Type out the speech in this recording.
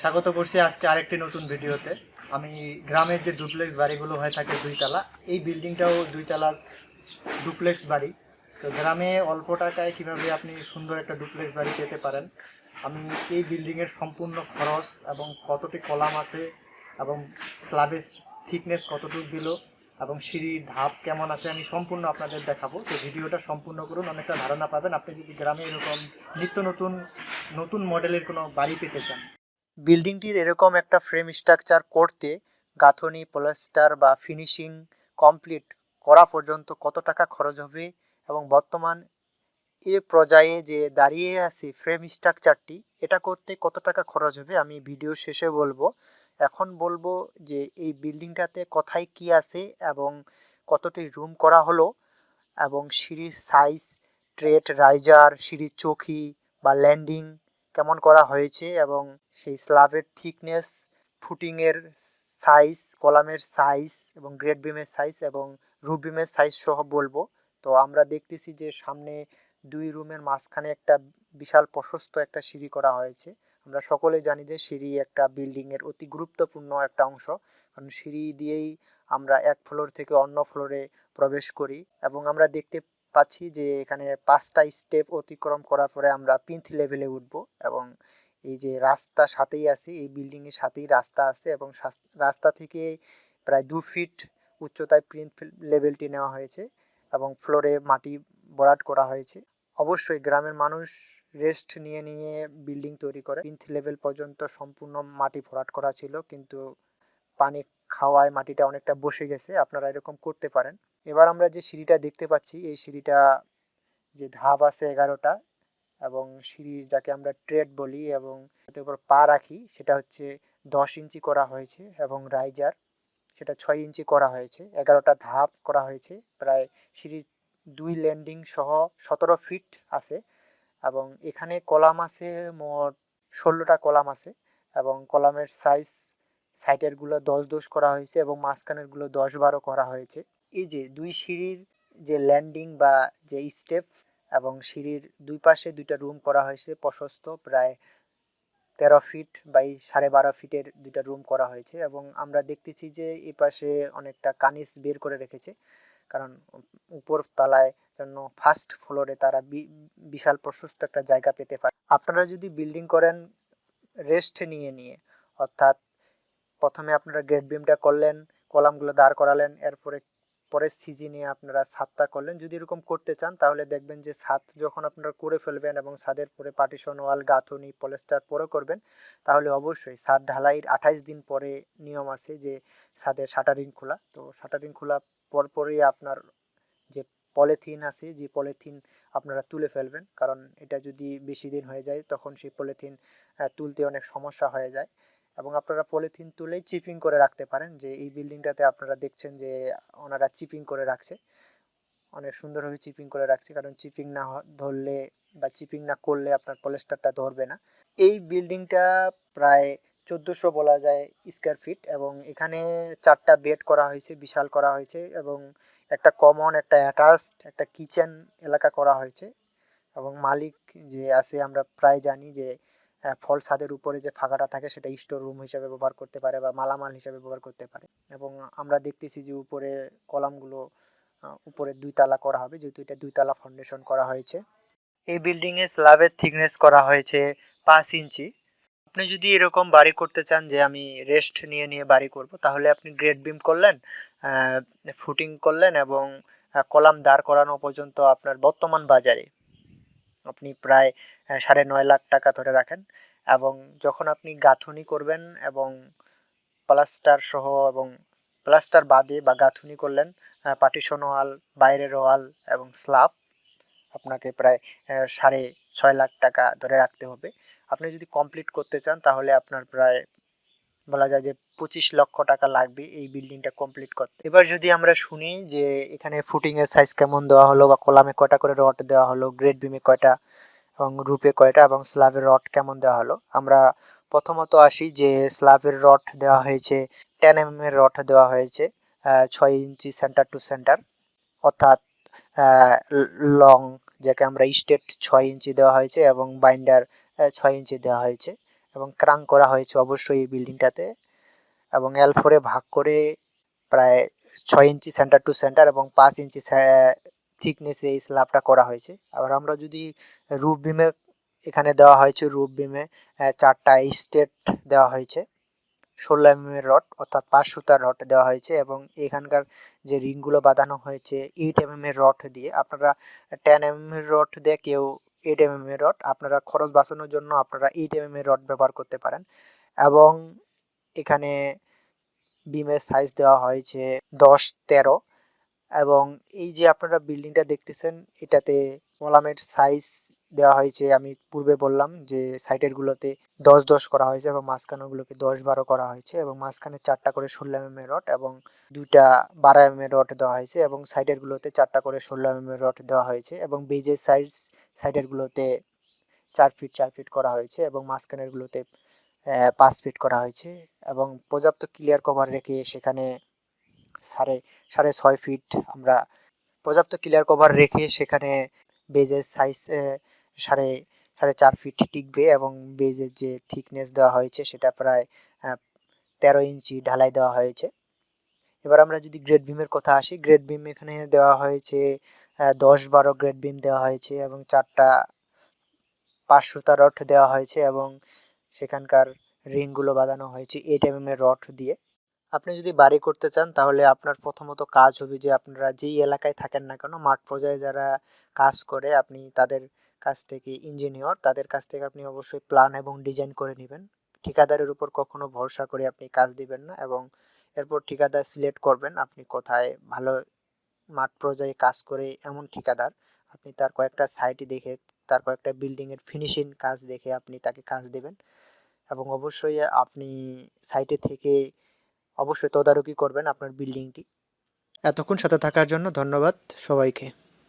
স্বাগত করছি আজকে আরেকটি নতুন ভিডিওতে। আমি গ্রামের যে ডুপ্লেক্স বাড়িগুলো হয়ে থাকে দুইতলা, এই বিল্ডিংটাও দুইতলা ডুপ্লেক্স বাড়ি। তো গ্রামে অল্প টাকায় কীভাবে আপনি সুন্দর একটা ডুপ্লেক্স বাড়ি পেতে পারেন? আমি এই বিল্ডিংয়ের সম্পূর্ণ খরচ এবং কতটি কলাম আছে এবং স্ল্যাবের থিকনেস কতটুকু দিল এবং সিঁড়ির ধাপ কেমন আছে আমি সম্পূর্ণ আপনাদের দেখাবো। তো ভিডিওটা সম্পূর্ণ করুন, অনেকটা ধারণা পাবেন। আপনি যদি গ্রামে এরকম নিত্য নতুন নতুন মডেলের কোনো বাড়ি পেতে চান। বিল্ডিংটির এরকম একটা ফ্রেম স্ট্রাকচার করতে গাঁথনি প্লাস্টার বা ফিনিশিং কমপ্লিট করা পর্যন্ত কত টাকা খরচ হবে এবং বর্তমান এ পর্যায়ে যে দাঁড়িয়ে আছে ফ্রেম স্ট্রাকচারটি এটা করতে কত টাকা খরচ হবে আমি ভিডিও শেষে বলব। এখন বলব যে এই বিল্ডিংটাতে কোথায় কি আছে এবং কতটি রুম করা হলো এবং সিঁড়ির সাইজ ট্রেট রাইজার সিঁড়ির চৌকি বা ল্যান্ডিং কেমন করা হয়েছে এবং সেই স্ল্যাবের থিকনেস, ফুটিংয়ের সাইজ, কলামের সাইজ এবং গ্রেড বিমের সাইজ এবং রুফ বিমের সাইজ সহ বলব। তো আমরা দেখতেছি যে সামনে দুই রুমের মাঝখানে একটা বিশাল প্রশস্ত একটা সিঁড়ি করা হয়েছে। আমরা সকলে জানি যে সিঁড়ি একটা বিল্ডিংয়ের অতি গুরুত্বপূর্ণ একটা অংশ। কারণ সিঁড়ি দিয়েই আমরা এক ফ্লোর থেকে অন্য ফ্লোরে প্রবেশ করি এবং আমরা দেখতে পাচ্ছি যে এখানে পাঁচটা স্টেপ অতিক্রম করার পরে আমরা পিন্থ লেভেলে উঠব এবং এই যে রাস্তা সাথেই আছে, এই বিল্ডিং এর সাথেই রাস্তা আছে এবং রাস্তা থেকে প্রায় দু ফিট উচ্চতায় প্রিন্ট লেভেলটি নেওয়া হয়েছে এবং ফ্লোরে মাটি ভরাট করা হয়েছে। অবশ্যই গ্রামের মানুষ রেস্ট নিয়ে নিয়ে বিল্ডিং তৈরি করে। পিন্থ লেভেল পর্যন্ত সম্পূর্ণ মাটি ভরাট করা ছিল, কিন্তু পানি খাওয়ায় মাটিটা অনেকটা বসে গেছে। আপনারা এরকম করতে পারেন। এবার আমরা যে সিঁড়িটা দেখতে পাচ্ছি, এই সিঁড়িটা যে ধাপ আছে এগারোটা এবং সিঁড়ির যাকে আমরা ট্রেড বলি এবং তাতে উপর পা রাখি, সেটা হচ্ছে দশ ইঞ্চি করা হয়েছে এবং রাইজার সেটা ছয় ইঞ্চি করা হয়েছে। এগারোটা ধাপ করা হয়েছে, প্রায় সিঁড়ির দুই ল্যান্ডিং সহ সতেরো ফিট আছে এবং এখানে কলাম আছে মোট ষোলোটা কলাম আছে এবং কলামের সাইজ সাইডেরগুলো দশ দশ করা হয়েছে এবং মাঝখানেরগুলো দশ বারো করা হয়েছে। এই যে দুই সিঁড়ির যে ল্যান্ডিং বা যে স্টেপ এবং সিঁড়ির দুই পাশে দুইটা রুম করা হয়েছে, প্রশস্ত, প্রায় তেরো ফিট বাই সাড়ে বারো ফিটের দুইটা রুম করা হয়েছে এবং আমরা দেখতেছি যে এই পাশে অনেকটা কানিস বের করে রেখেছে। কারণ উপর তলায় জন্য ফার্স্ট ফ্লোরে তারা বিশাল প্রশস্ত একটা জায়গা পেতে পারে। আপনারা যদি বিল্ডিং করেন রেস্ট নিয়ে নিয়ে, অর্থাৎ প্রথমে আপনারা গ্রেড বিমটা করলেন, কলামগুলো দাঁড় করালেন, এরপরে পরের সিজনে আপনারা ছাদটা করলেন। যদি এরকম করতে চান, তাহলে দেখবেন যে ছাদ যখন আপনারা করে ফেলবেন এবং ছাদের পরে পার্টিশন ওয়াল, গাঁথনি পলেস্টার পরে করবেন, তাহলে অবশ্যই ছাদ ঢালাইয়ের আঠাইশ দিন পরে নিয়ম আছে যে ছাদের শাটারিং খোলা। তো শাটারিং খোলা পরপরই আপনার যে পলিথিন আছে, যে পলিথিন আপনারা তুলে ফেলবেন, কারণ এটা যদি বেশি দিন হয়ে যায়, তখন সেই পলিথিন তুলতে অনেক সমস্যা হয়ে যায়। এবং আপনারা পলিথিন তুলেই চিপিং করে রাখতে পারেন যে এই বিল্ডিংটাতে আপনারা দেখছেন যে ওনারা চিপিং করে রাখছে। অনেক সুন্দরভাবে চিপিং করে রাখছে, কারণ চিপিং না ধরলে বা চিপিং না করলে আপনার পলেস্টারটা ধরবে না। এই বিল্ডিংটা প্রায় চোদ্দোশো বলা যায় স্কোয়ার ফিট এবং এখানে চারটা বেড করা হয়েছে, বিশাল করা হয়েছে এবং একটা কমন, একটা অ্যাটাচড, একটা কিচেন এলাকা করা হয়েছে। এবং মালিক যে আছে আমরা প্রায় জানি যে ফল ছাদের উপরে যে ফাঁকাটা থাকে সেটা স্টোর রুম হিসেবে ব্যবহার করতে পারে বা মালামাল হিসেবে ব্যবহার করতে পারে। এবং আমরা দেখতেছি যে উপরে কলামগুলো উপরে দুই তালা করা হবে, যেহেতু এটা দুই তালা ফাউন্ডেশন করা হয়েছে। এই বিল্ডিং এ স্ল্যাবের থিকনেস করা হয়েছে পাঁচ ইঞ্চি। আপনি যদি এরকম বাড়ি করতে চান যে আমি রেস্ট নিয়ে নিয়ে বাড়ি করব, তাহলে আপনি গ্রেড বিম করলেন ফুটিং করলেন এবং কলাম দাঁড় করানো পর্যন্ত আপনার বর্তমান বাজারে। আপনি প্রায় সাড়ে নয় লাখ টাকা ধরে রাখেন এবং যখন আপনি গাঁথনি করবেন এবং প্লাস্টার সহ এবং প্লাস্টার বাদে বা গাঁথনি করলেন পার্টিশন ওয়াল, বাইরের ওয়াল এবং স্ল্যাব আপনাকে প্রায় সাড়ে ছয় লাখ টাকা ধরে রাখতে হবে। আপনি যদি কমপ্লিট করতে চান তাহলে আপনার প্রায় বলা যায় যে পঁচিশ লক্ষ টাকা লাগবে এই বিল্ডিংটা কমপ্লিট করতে। এবার যদি আমরা শুনি যে এখানে ফুটিং এর সাইজ কেমন দেওয়া হলো বা কলামে কয়টা করে রড দেওয়া হলো গ্রেড বিমে কয়টা এবং রূপে কয়টা এবং স্ল্যাবের রড কেমন দেওয়া হলো, আমরা প্রথমত আসি যে স্ল্যাবের রড দেওয়া হয়েছে টেন এম এর রড দেওয়া হয়েছে ছয় ইঞ্চি সেন্টার টু সেন্টার অর্থাৎ লং যাকে আমরা স্টেট ছয় ইঞ্চি দেওয়া হয়েছে এবং বাইন্ডার ছয় ইঞ্চি দেওয়া হয়েছে। এবং ক্রাং করা হয়েছে অবশ্যই এই বিল্ডিংটাতে। এবং এল ফোরে ভাগ করে প্রায় ছয় ইঞ্চি সেন্টার টু সেন্টার এবং পাঁচ ইঞ্চি থিকনেসে এই স্ল্যাবটা করা হয়েছে। আবার আমরা যদি রুফ বিমে এখানে দেওয়া হয়েছে রুফ বিমে চারটা স্টেট দেওয়া হয়েছে। ষোলো এম এর রড অর্থাৎ পাঁচ সুতার রড দেওয়া হয়েছে এবং এখানকার যে রিংগুলো বাঁধানো হয়েছে এইট এম এর রড দিয়ে। আপনারা টেন এম এর রড দিয়ে কেউ এইট এর রড আপনারা খরচ বাঁচানোর জন্য আপনারা এইট এর রড ব্যবহার করতে পারেন। এবং এখানে বিমের সাইজ দেওয়া হয়েছে দশ, তেরো। এবং এই যে আপনারা বিল্ডিংটা দেখতেছেন, এটাতে কলামের সাইজ দেওয়া হয়েছে। আমি পূর্বে বললাম যে সাইডেরগুলোতে দশ দশ করা হয়েছে এবং মাঝখানেগুলোকে দশ বারো করা হয়েছে এবং মাঝখানে চারটা করে ষোলো এম এর রড এবং দুইটা বারো এম এর রড দেওয়া হয়েছে এবং সাইডেরগুলোতে চারটা করে ষোলো এম এর রড দেওয়া হয়েছে এবং বেজের সাইজ সাইডেরগুলোতে চার ফিট চার ফিট করা হয়েছে এবং মাঝখানেরগুলোতে পাঁচ ফিট করা হয়েছে এবং পর্যাপ্ত ক্লিয়ার কভার রেখে সেখানে সাড়ে সাড়ে ছয় ফিট আমরা পর্যাপ্ত ক্লিয়ার কভার রেখে সেখানে বেজের সাইজ সাড়ে সাড়ে চার ফিট টিকবে এবং বেজের যে থিকনেস দেওয়া হয়েছে সেটা প্রায় তেরো ইঞ্চি ঢালাই দেওয়া হয়েছে। এবার আমরা যদি গ্রেড বিমের কথা আসি গ্রেড বিম এখানে দেওয়া হয়েছে দশ বারো গ্রেড বিম দেওয়া হয়েছে এবং চারটা পাঁচ সুতা দেওয়া হয়েছে এবং সেখানকার রিংগুলো বাঁধানো হয়েছে এইট এম এর রড দিয়ে। আপনি যদি বাড়ি করতে চান, তাহলে আপনার প্রথমত কাজ হবে যে আপনারা যেই এলাকায় থাকেন না কেন, মাঠ পর্যায়ে যারা কাজ করে, আপনি তাদের কাছ থেকে ইঞ্জিনিয়র তাদের কাছ থেকে আপনি অবশ্যই প্ল্যান এবং ডিজাইন করে নেবেন। ঠিকাদারের উপর কখনো ভরসা করে আপনি কাজ দিবেন না এবং এরপর ঠিকাদার সিলেক্ট করবেন আপনি কোথায় ভালো মাঠ পর্যায়ে কাজ করে এমন ঠিকাদার। আপনি তার কয়েকটা সাইট দেখে, তার কয়েকটা বিল্ডিংয়ের ফিনিশিং কাজ দেখে আপনি তাকে কাজ দেবেন। এবং অবশ্যই আপনি সাইটে থেকে অবশ্যই তদারকি করবেন আপনার বিল্ডিংটি এতক্ষণ সাথে থাকার জন্য ধন্যবাদ সবাইকে।